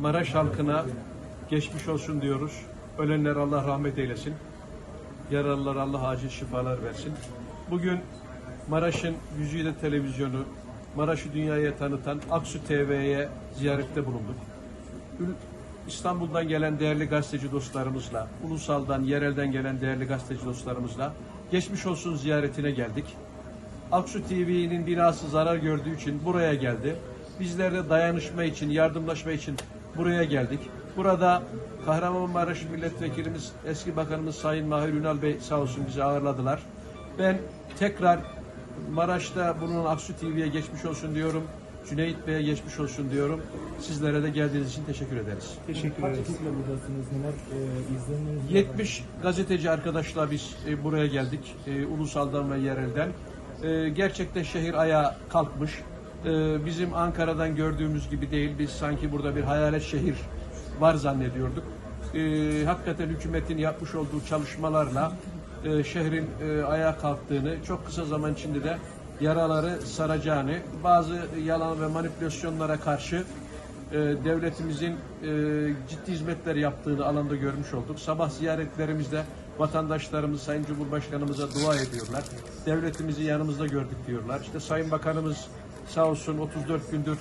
Maraş halkına geçmiş olsun diyoruz. Ölenler Allah rahmet eylesin. Yaralılar Allah acil şifalar versin. Bugün Maraş'ın Güzide Televizyonu, Maraş'ı dünyaya tanıtan Aksu TV'ye ziyarette bulunduk. İstanbul'dan gelen değerli gazeteci dostlarımızla, ulusaldan, yerelden gelen değerli gazeteci dostlarımızla geçmiş olsun ziyaretine geldik. Aksu TV'nin binası zarar gördüğü için buraya geldi. Bizler de dayanışma için, yardımlaşma için buraya geldik. Burada Kahramanmaraş Milletvekilimiz, eski bakanımız Sayın Mahir Ünal Bey sağ olsun bizi ağırladılar. Ben tekrar Maraş'ta bulunan Aksu TV'ye geçmiş olsun diyorum. Cüneyt Bey'e geçmiş olsun diyorum. Sizlere de geldiğiniz için teşekkür ederiz. Teşekkür ederiz. Kaç ekiple buradasınız? Neler e, izlenimleriniz? 70 gazeteci arkadaşla biz e, buraya geldik. E, ulusaldan ve yerelden. E, gerçekten şehir ayağa kalkmış. E, bizim Ankara'dan gördüğümüz gibi değil. Biz sanki burada bir hayalet şehir var zannediyorduk. E, hakikaten hükümetin yapmış olduğu çalışmalarla e, şehrin e, ayağa kalktığını, çok kısa zaman içinde de yaraları saracağını, bazı yalan ve manipülasyonlara karşı e, devletimizin e, ciddi hizmetler yaptığını alanda görmüş olduk. Sabah ziyaretlerimizde vatandaşlarımız Sayın Cumhurbaşkanımıza dua ediyorlar. Devletimizi yanımızda gördük diyorlar. İşte Sayın Bakanımız sağ olsun 34 gündür